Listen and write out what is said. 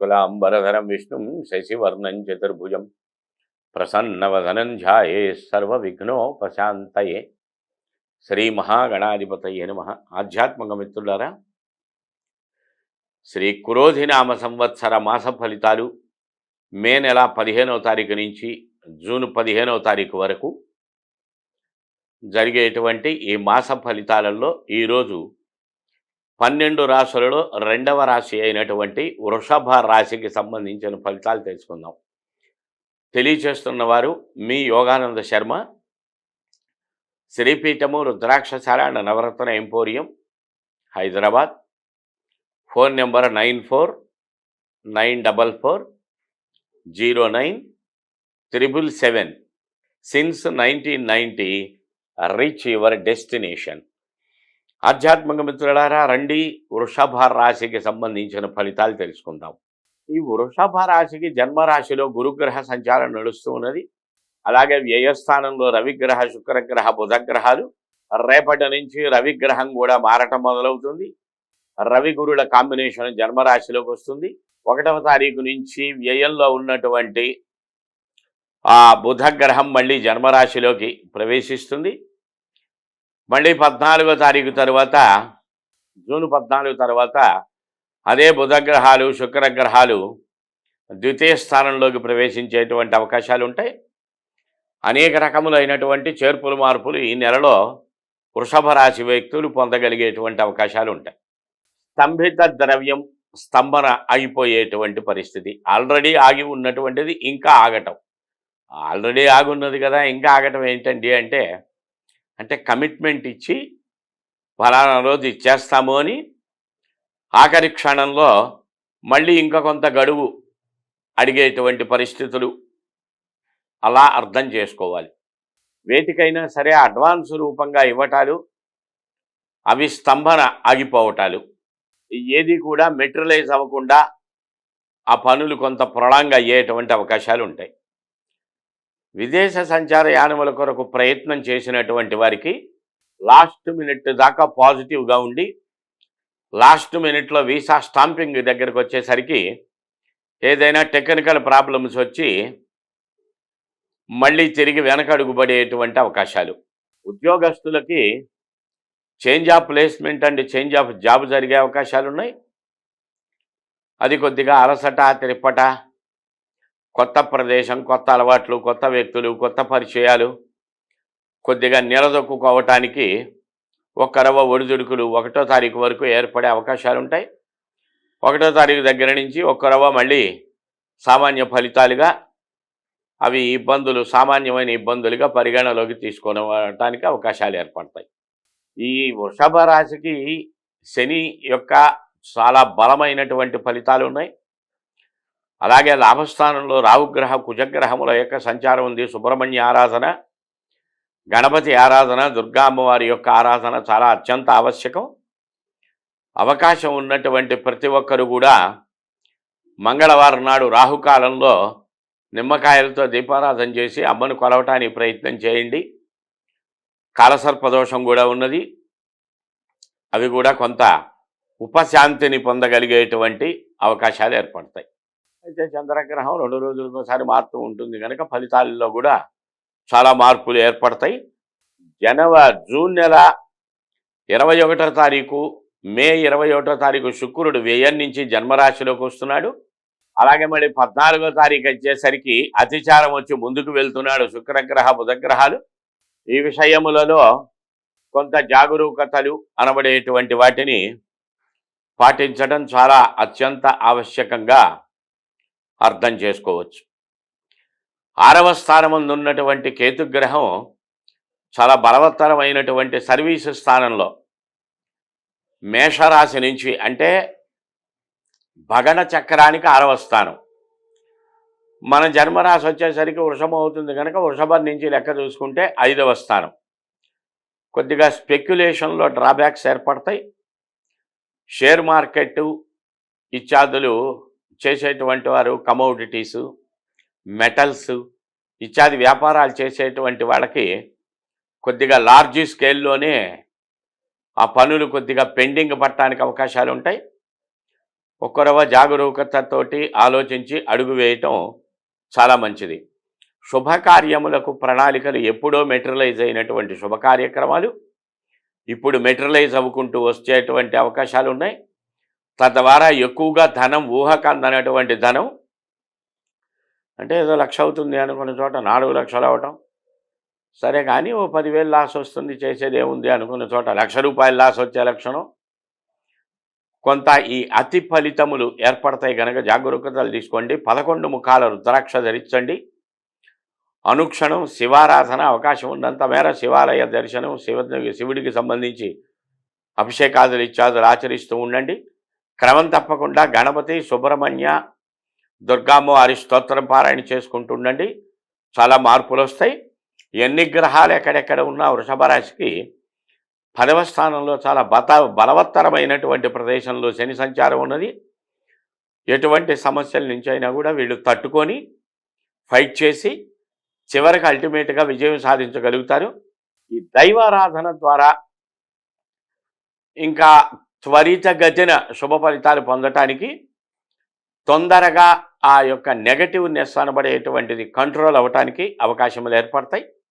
శుక్లాంబరధరం విష్ణుం శశివర్ణం చతుర్భుజం ప్రసన్నవదనం ధ్యాయే సర్వవిఘ్నోపశాంతయే శ్రీ మహాగణాధిపతయే నమ ఆధ్యాత్మిక మిత్రులారా శ్రీ కురోధినామ సంవత్సర మాస ఫలితాలు మే నెల పదిహేనవ తారీఖు నుంచి జూన్ పదిహేనవ తారీఖు వరకు జరిగేటువంటి ఈ మాస ఫలితాలలో ఈరోజు పన్నెండు రాశులలో రెండవ రాశి అయినటువంటి వృషభ రాశికి సంబంధించిన ఫలితాలు తెలుసుకుందాం. తెలియచేస్తున్న వారు మీ Yogananda Sharma శ్రీపీఠము రుద్రాక్షశాల and Navaratna emporium Hyderabad. Phone number nine four nine double four zero nine triple seven. Since nineteen ninety reach your destination. ఆధ్యాత్మిక మిత్రులారా రండి. వృషభ రాశికి సంబంధించిన ఫలితాలు తెలుసుకుందాం. ఈ వృషభ రాశికి జన్మరాశిలో గురుగ్రహ సంచారం నడుస్తూ ఉన్నది. అలాగే వ్యయస్థానంలో రవిగ్రహ శుక్రగ్రహ బుధగ్రహాలు. రేపటి నుంచి రవిగ్రహం కూడా మారటం మొదలవుతుంది. రవి గురుల కాంబినేషన్ జన్మరాశిలోకి వస్తుంది. ఒకటవ తారీఖు నుంచి వ్యయంలో ఉన్నటువంటి ఆ బుధగ్రహం మళ్ళీ జన్మరాశిలోకి ప్రవేశిస్తుంది. మళ్ళీ పద్నాలుగో తారీఖు తర్వాత జూన్ పద్నాలుగు తర్వాత అదే బుధగ్రహాలు శుక్రగ్రహాలు ద్వితీయ స్థానంలోకి ప్రవేశించేటువంటి అవకాశాలు ఉంటాయి. అనేక రకములైనటువంటి చేర్పులు మార్పులు ఈ నెలలో వృషభ రాశి వ్యక్తులు పొందగలిగేటువంటి అవకాశాలు ఉంటాయి. స్తంభిత ద్రవ్యం స్తంభన అయిపోయేటువంటి పరిస్థితి. ఆల్రెడీ ఆగి ఉన్నటువంటిది ఇంకా ఆగటం. ఆల్రెడీ ఆగి ఉన్నది కదా ఇంకా ఆగటం ఏంటండి అంటే అంటే కమిట్మెంట్ ఇచ్చి ఫలానా రోజు ఇచ్చేస్తాము అని ఆఖరి క్షణంలో మళ్ళీ ఇంకా కొంత గడువు అడిగేటువంటి పరిస్థితులు అలా అర్థం చేసుకోవాలి. వేటికైనా సరే అడ్వాన్స్ రూపంగా ఇవ్వటాలు అవి స్తంభన ఆగిపోవటాలు. ఏది కూడా మెటీరియలైజ్ అవ్వకుండా ఆ పనులు కొంత ప్రొలాంగ్ అయ్యేటువంటి అవకాశాలు ఉంటాయి. విదేశ సంచార యానముల కొరకు ప్రయత్నం చేసినటువంటి వారికి లాస్ట్ మినిట్ దాకా పాజిటివ్గా ఉండి లాస్ట్ మినిట్లో వీసా స్టాంపింగ్ దగ్గరకు వచ్చేసరికి ఏదైనా టెక్నికల్ ప్రాబ్లమ్స్ వచ్చి మళ్ళీ తిరిగి వెనకడుగుబడేటువంటి అవకాశాలు. ఉద్యోగస్తులకి change of placement and change of job జరిగే అవకాశాలు ఉన్నాయి అది కొద్దిగా అలసట తిరిపట కొత్త ప్రదేశం కొత్త అలవాట్లు కొత్త వ్యక్తులు కొత్త పరిచయాలు కొద్దిగా నిలదొక్కుకోవటానికి ఒక్కరవ ఒడిదుడుకులు ఒకటో తారీఖు వరకు ఏర్పడే అవకాశాలు ఉంటాయి. ఒకటో తారీఖు దగ్గర నుంచి ఒక్కరవ మళ్ళీ సామాన్య ఫలితాలుగా అవి ఇబ్బందులు సామాన్యమైన ఇబ్బందులుగా పరిగణలోకి తీసుకోవటానికి అవకాశాలు ఏర్పడతాయి. ఈ వృషభ రాశికి శని యొక్క చాలా బలమైనటువంటి ఫలితాలు ఉన్నాయి. అలాగే లాభస్థానంలో రావుగ్రహ కుజగ్రహముల యొక్క సంచారం ఉంది. సుబ్రహ్మణ్య ఆరాధన గణపతి ఆరాధన దుర్గా అమ్మవారి యొక్క ఆరాధన చాలా అత్యంత ఆవశ్యకం. అవకాశం ఉన్నటువంటి ప్రతి ఒక్కరు కూడా మంగళవారం నాడు రాహుకాలంలో నిమ్మకాయలతో దీపారాధన చేసి అమ్మను కొలవటానికి ప్రయత్నం చేయండి. కాలసర్పదోషం కూడా ఉన్నది. అవి కూడా కొంత ఉపశాంతిని పొందగలిగేటువంటి అవకాశాలు ఏర్పడతాయి. అయితే చంద్రగ్రహం రెండు రోజులకోసారి మారుతూ ఉంటుంది కనుక ఫలితాలలో కూడా చాలా మార్పులు ఏర్పడతాయి. జనవ జూన్ నెల ఇరవై ఒకటో తారీఖు మే ఇరవై ఒకటో తారీఖు శుక్రుడు వ్యయం నుంచి జన్మరాశిలోకి వస్తున్నాడు. అలాగే మళ్ళీ పద్నాలుగో తారీఖు వచ్చేసరికి అతిచారం వచ్చి ముందుకు వెళ్తున్నాడు శుక్రగ్రహ బుధగ్రహాలు. ఈ విషయములలో కొంత జాగరూకతలు అనబడేటువంటి వాటిని పాటించడం చాలా అత్యంత ఆవశ్యకంగా అర్థం చేసుకోవచ్చు. ఆరవ స్థానముందు ఉన్నటువంటి కేతుగ్రహం చాలా బలవత్తరమైనటువంటి సర్వీసు స్థానంలో మేషరాశి నుంచి అంటే భగణ చక్రానికి ఆరవ స్థానం. మన జన్మరాశి వచ్చేసరికి వృషభం అవుతుంది కనుక వృషభం నుంచి లెక్క చూసుకుంటే ఐదవ స్థానం. కొద్దిగా స్పెక్యులేషన్లో డ్రాబ్యాక్స్ ఏర్పడతాయి. షేర్ మార్కెట్ ఇత్యాదులు చేసేటువంటి వారు కమోడిటీసు మెటల్స్ ఇత్యాది వ్యాపారాలు చేసేటువంటి వాళ్ళకి కొద్దిగా లార్జ్ స్కేల్లోనే ఆ పనులు కొద్దిగా పెండింగ్ పట్టడానికి అవకాశాలు ఉంటాయి. ఒక్కరవ జాగరూకతతోటి ఆలోచించి అడుగు వేయటం చాలా మంచిది. శుభకార్యములకు ప్రణాళికలు ఎప్పుడో మెటీరియలైజ్ అయినటువంటి శుభ కార్యక్రమాలు ఇప్పుడు మెటీరియలైజ్ అవ్వుకుంటూ వచ్చేటువంటి అవకాశాలు ఉన్నాయి. తద్వారా ఎక్కువగా ధనం ఊహకందనటువంటి ధనం అంటే ఏదో లక్ష అవుతుంది అనుకున్న చోట నాలుగు లక్షలు అవటం సరే కానీ ఓ పదివేలు లాస్ వస్తుంది చేసేది ఏముంది అనుకున్న చోట లక్ష రూపాయలు లాస్ వచ్చే లక్షణం. కొంత ఈ అతి ఫలితములు ఏర్పడతాయి కనుక జాగరూకతలు తీసుకోండి. పదకొండు ముఖాల రుద్రాక్ష ధరించండి. అనుక్షణం శివారాధన అవకాశం ఉన్నంత మేర శివాలయ దర్శనం శివ శివుడికి సంబంధించి అభిషేకాదులు ఇత్యాదులు ఆచరిస్తూ ఉండండి. క్రమం తప్పకుండా గణపతి సుబ్రహ్మణ్య దుర్గామ్మవారి స్తోత్రం పారాయణ చేసుకుంటుండండి చాలా మార్పులు వస్తాయి. ఎన్ని గ్రహాలు ఎక్కడెక్కడ ఉన్నా వృషభ రాశికి పదవ స్థానంలో చాలా బత బలవత్తరమైనటువంటి ప్రదేశంలో శని సంచారం ఉన్నది. ఎటువంటి సమస్యల నుంచి అయినా కూడా వీళ్ళు తట్టుకొని ఫైట్ చేసి చివరికి అల్టిమేట్గా విజయం సాధించగలుగుతారు. ఈ దైవారాధన ద్వారా ఇంకా త్వరితగతిన శుభ ఫలితాలు పొందటానికి తొందరగా ఆ యొక్క నెగటివ్నెస్ అనబడేటువంటిది కంట్రోల్ అవ్వటానికి అవకాశములు ఏర్పడతాయి.